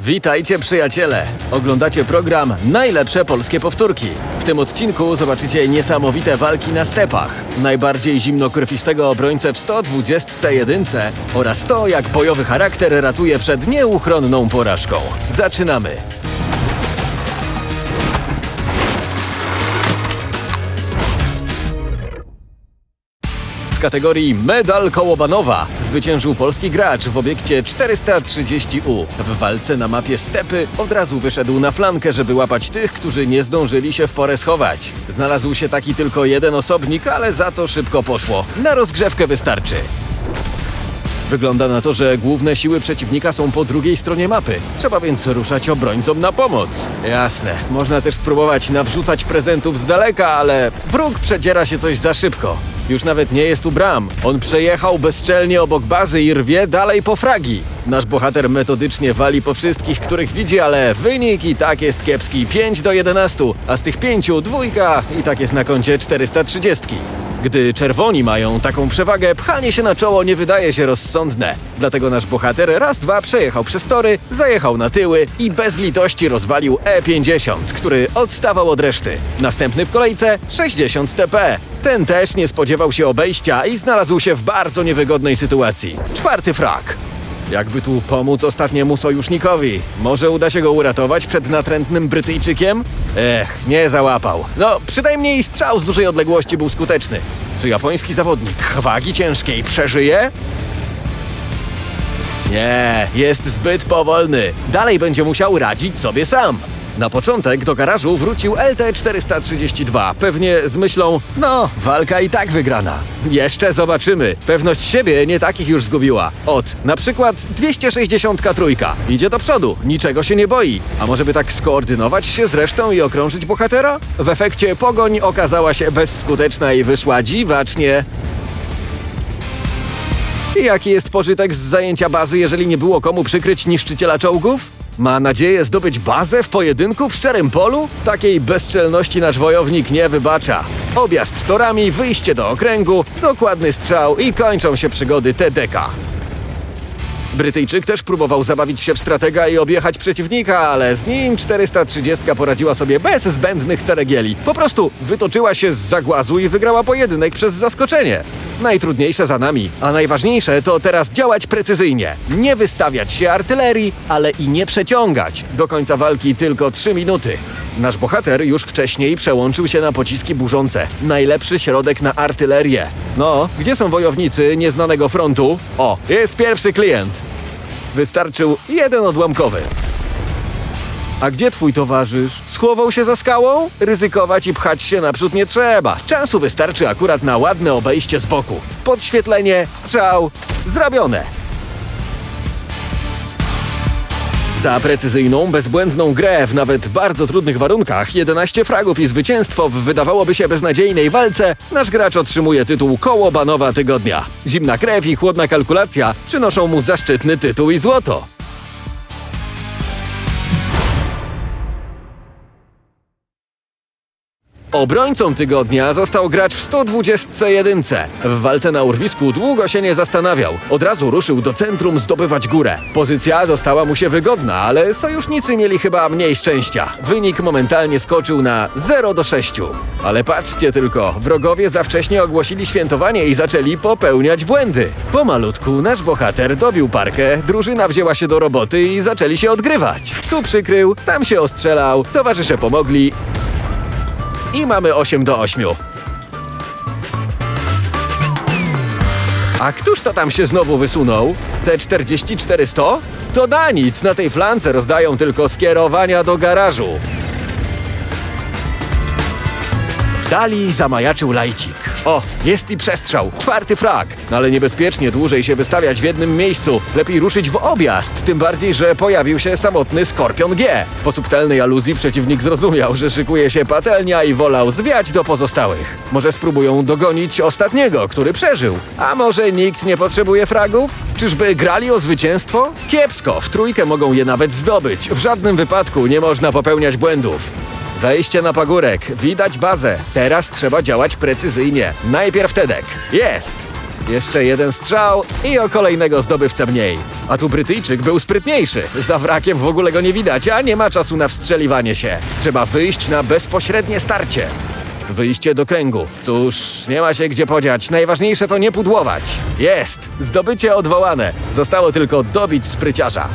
Witajcie przyjaciele! Oglądacie program Najlepsze polskie powtórki. W tym odcinku zobaczycie niesamowite walki na stepach, najbardziej zimnokrwistego obrońcę w 121 oraz to, jak bojowy charakter ratuje przed nieuchronną porażką. Zaczynamy! Kategorii Medal Kołobanowa zwyciężył polski gracz w obiekcie 430U. W walce na mapie Stepy od razu wyszedł na flankę, żeby łapać tych, którzy nie zdążyli się w porę schować. Znalazł się taki tylko jeden osobnik, ale za to szybko poszło. Na rozgrzewkę wystarczy. Wygląda na to, że główne siły przeciwnika są po drugiej stronie mapy. Trzeba więc ruszać obrońcom na pomoc. Jasne, można też spróbować nawrzucać prezentów z daleka, ale wróg przedziera się coś za szybko. Już nawet nie jest tu bram. On przejechał bezczelnie obok bazy i rwie dalej po fragi. Nasz bohater metodycznie wali po wszystkich, których widzi, ale wynik i tak jest kiepski. 5 do 11, a z tych pięciu dwójka i tak jest na koncie 430. Gdy czerwoni mają taką przewagę, pchanie się na czoło nie wydaje się rozsądne. Dlatego nasz bohater raz, dwa przejechał przez tory, zajechał na tyły i bez litości rozwalił E50, który odstawał od reszty. Następny w kolejce 60 TP. Ten też nie spodziewał się obejścia i znalazł się w bardzo niewygodnej sytuacji. Czwarty frak. Jakby tu pomóc ostatniemu sojusznikowi? Może uda się go uratować przed natrętnym Brytyjczykiem? Ech, nie załapał. No, przynajmniej strzał z dużej odległości był skuteczny. Czy japoński zawodnik wagi ciężkiej przeżyje? Nie, jest zbyt powolny. Dalej będzie musiał radzić sobie sam. Na początek do garażu wrócił LT-432, pewnie z myślą, no, walka i tak wygrana. Jeszcze zobaczymy. Pewność siebie nie takich już zgubiła. Od, na przykład 263. Idzie do przodu, niczego się nie boi. A może by tak skoordynować się z resztą i okrążyć bohatera? W efekcie pogoń okazała się bezskuteczna i wyszła dziwacznie jaki jest pożytek z zajęcia bazy, jeżeli nie było komu przykryć niszczyciela czołgów? Ma nadzieję zdobyć bazę w pojedynku w szczerym polu? Takiej bezczelności nasz wojownik nie wybacza. Objazd torami, wyjście do okręgu, dokładny strzał i kończą się przygody TDK. Brytyjczyk też próbował zabawić się w stratega i objechać przeciwnika, ale z nim 430 poradziła sobie bez zbędnych ceregieli. Po prostu wytoczyła się z zagłazu i wygrała pojedynek przez zaskoczenie. Najtrudniejsze za nami, a najważniejsze to teraz działać precyzyjnie. Nie wystawiać się artylerii, ale i nie przeciągać. Do końca walki tylko 3 minuty. Nasz bohater już wcześniej przełączył się na pociski burzące. Najlepszy środek na artylerię. No, gdzie są wojownicy nieznanego frontu? O, jest pierwszy klient. Wystarczył jeden odłamkowy. A gdzie twój towarzysz? Schował się za skałą? Ryzykować i pchać się naprzód nie trzeba. Czasu wystarczy akurat na ładne obejście z boku. Podświetlenie, strzał, zrobione. Za precyzyjną, bezbłędną grę w nawet bardzo trudnych warunkach, 11 fragów i zwycięstwo w wydawałoby się beznadziejnej walce, nasz gracz otrzymuje tytuł Koło Banowa Tygodnia. Zimna krew i chłodna kalkulacja przynoszą mu zaszczytny tytuł i złoto. Obrońcą tygodnia został gracz w 121. W walce na urwisku długo się nie zastanawiał. Od razu ruszył do centrum zdobywać górę. Pozycja została mu się wygodna, ale sojusznicy mieli chyba mniej szczęścia. Wynik momentalnie skoczył na 0 do 6. Ale patrzcie tylko, wrogowie za wcześnie ogłosili świętowanie i zaczęli popełniać błędy. Pomalutku nasz bohater dobił parkę, drużyna wzięła się do roboty i zaczęli się odgrywać. Tu przykrył, tam się ostrzelał, towarzysze pomogli, i mamy 8 do 8. A któż to tam się znowu wysunął? Te 4400? To na nic, na tej flance rozdają tylko skierowania do garażu. W dali zamajaczył lajcik. O, jest i przestrzał. Czwarty frak. No ale niebezpiecznie dłużej się wystawiać w jednym miejscu. Lepiej ruszyć w objazd, tym bardziej, że pojawił się samotny Skorpion G. Po subtelnej aluzji przeciwnik zrozumiał, że szykuje się patelnia i wolał zwiać do pozostałych. Może spróbują dogonić ostatniego, który przeżył. A może nikt nie potrzebuje fragów? Czyżby grali o zwycięstwo? Kiepsko, w trójkę mogą je nawet zdobyć. W żadnym wypadku nie można popełniać błędów. Wejście na pagórek, widać bazę. Teraz trzeba działać precyzyjnie. Najpierw Tedek. Jest! Jeszcze jeden strzał i o kolejnego zdobywcę mniej. A tu Brytyjczyk był sprytniejszy. Za wrakiem w ogóle go nie widać, a nie ma czasu na wstrzeliwanie się. Trzeba wyjść na bezpośrednie starcie. Wyjście do kręgu. Cóż, nie ma się gdzie podziać. Najważniejsze to nie pudłować. Jest! Zdobycie odwołane. Zostało tylko dobić spryciarza.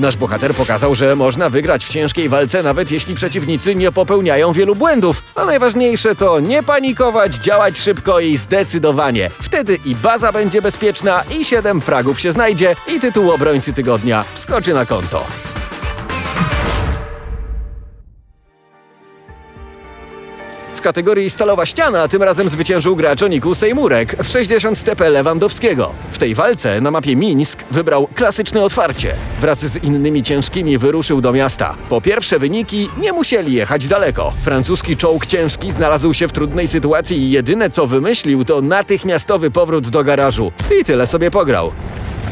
Nasz bohater pokazał, że można wygrać w ciężkiej walce, nawet jeśli przeciwnicy nie popełniają wielu błędów. A najważniejsze to nie panikować, działać szybko i zdecydowanie. Wtedy i baza będzie bezpieczna, i 7 fragów się znajdzie, i tytuł obrońcy tygodnia wskoczy na konto. W kategorii stalowa ściana tym razem zwyciężył gracz o niku Sejmurek w 60 TP Lewandowskiego. W tej walce na mapie Mińsk wybrał klasyczne otwarcie. Wraz z innymi ciężkimi wyruszył do miasta. Po pierwsze wyniki nie musieli jechać daleko. Francuski czołg ciężki znalazł się w trudnej sytuacji i jedyne co wymyślił to natychmiastowy powrót do garażu. I tyle sobie pograł.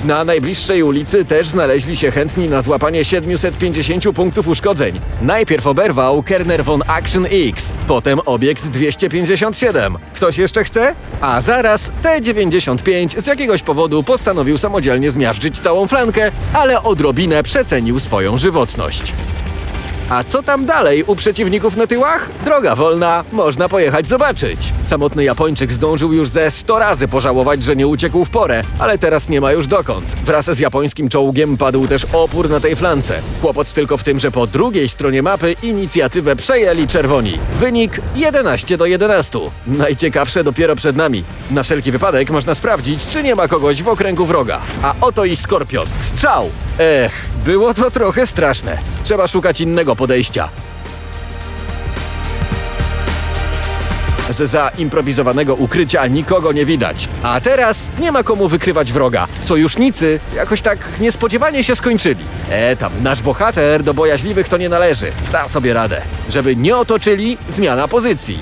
Na najbliższej ulicy też znaleźli się chętni na złapanie 750 punktów uszkodzeń. Najpierw oberwał Kerner von Action X, potem obiekt 257. Ktoś jeszcze chce? A zaraz T95 z jakiegoś powodu postanowił samodzielnie zmiażdżyć całą flankę, ale odrobinę przecenił swoją żywotność. A co tam dalej u przeciwników na tyłach? Droga wolna, można pojechać zobaczyć. Samotny Japończyk zdążył już ze 100 razy pożałować, że nie uciekł w porę, ale teraz nie ma już dokąd. Wraz z japońskim czołgiem padł też opór na tej flance. Kłopot tylko w tym, że po drugiej stronie mapy inicjatywę przejęli czerwoni. Wynik 11 do 11. Najciekawsze dopiero przed nami. Na wszelki wypadek można sprawdzić, czy nie ma kogoś w okręgu wroga. A oto i Skorpion. Strzał! Ech, było to trochę straszne. Trzeba szukać innego podejścia. Z zaimprowizowanego ukrycia nikogo nie widać. A teraz nie ma komu wykrywać wroga. Sojusznicy jakoś tak niespodziewanie się skończyli. E tam, nasz bohater do bojaźliwych to nie należy. Da sobie radę. Żeby nie otoczyli, zmiana pozycji.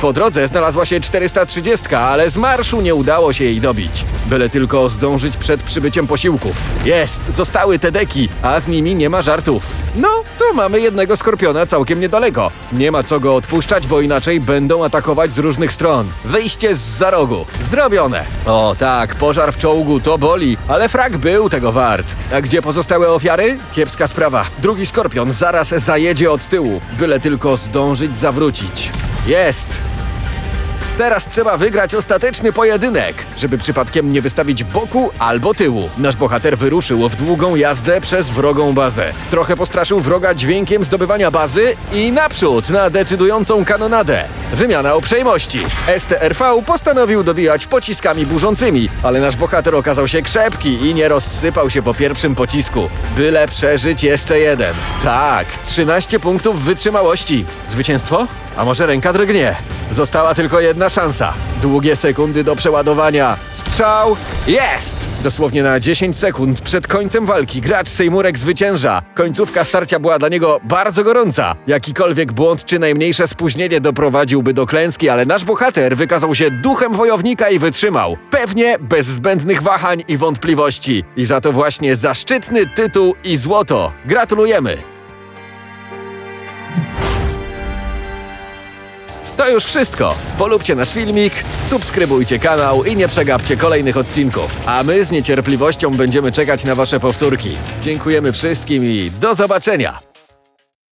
Po drodze znalazła się 430, ale z marszu nie udało się jej dobić. Byle tylko zdążyć przed przybyciem posiłków. Jest, zostały te deki, a z nimi nie ma żartów. No, to mamy jednego skorpiona całkiem niedaleko. Nie ma co go odpuszczać, bo inaczej będą atakować z różnych stron. Wyjście z za rogu. Zrobione. O tak, pożar w czołgu to boli, ale frag był tego wart. A gdzie pozostałe ofiary? Kiepska sprawa. Drugi skorpion zaraz zajedzie od tyłu. Byle tylko zdążyć zawrócić. Jest! Teraz trzeba wygrać ostateczny pojedynek, żeby przypadkiem nie wystawić boku albo tyłu. Nasz bohater wyruszył w długą jazdę przez wrogą bazę. Trochę postraszył wroga dźwiękiem zdobywania bazy i naprzód na decydującą kanonadę. Wymiana uprzejmości. STRV postanowił dobijać pociskami burzącymi, ale nasz bohater okazał się krzepki i nie rozsypał się po pierwszym pocisku. Byle przeżyć jeszcze jeden. Tak, 13 punktów wytrzymałości. Zwycięstwo? A może ręka drgnie? Została tylko jedna szansa. Długie sekundy do przeładowania. Strzał jest! Dosłownie na 10 sekund przed końcem walki gracz Seymourek zwycięża. Końcówka starcia była dla niego bardzo gorąca. Jakikolwiek błąd czy najmniejsze spóźnienie doprowadziłby do klęski, ale nasz bohater wykazał się duchem wojownika i wytrzymał. Pewnie bez zbędnych wahań i wątpliwości. I za to właśnie zaszczytny tytuł i złoto. Gratulujemy! To już wszystko. Polubcie nasz filmik, subskrybujcie kanał i nie przegapcie kolejnych odcinków. A my z niecierpliwością będziemy czekać na Wasze powtórki. Dziękujemy wszystkim i do zobaczenia!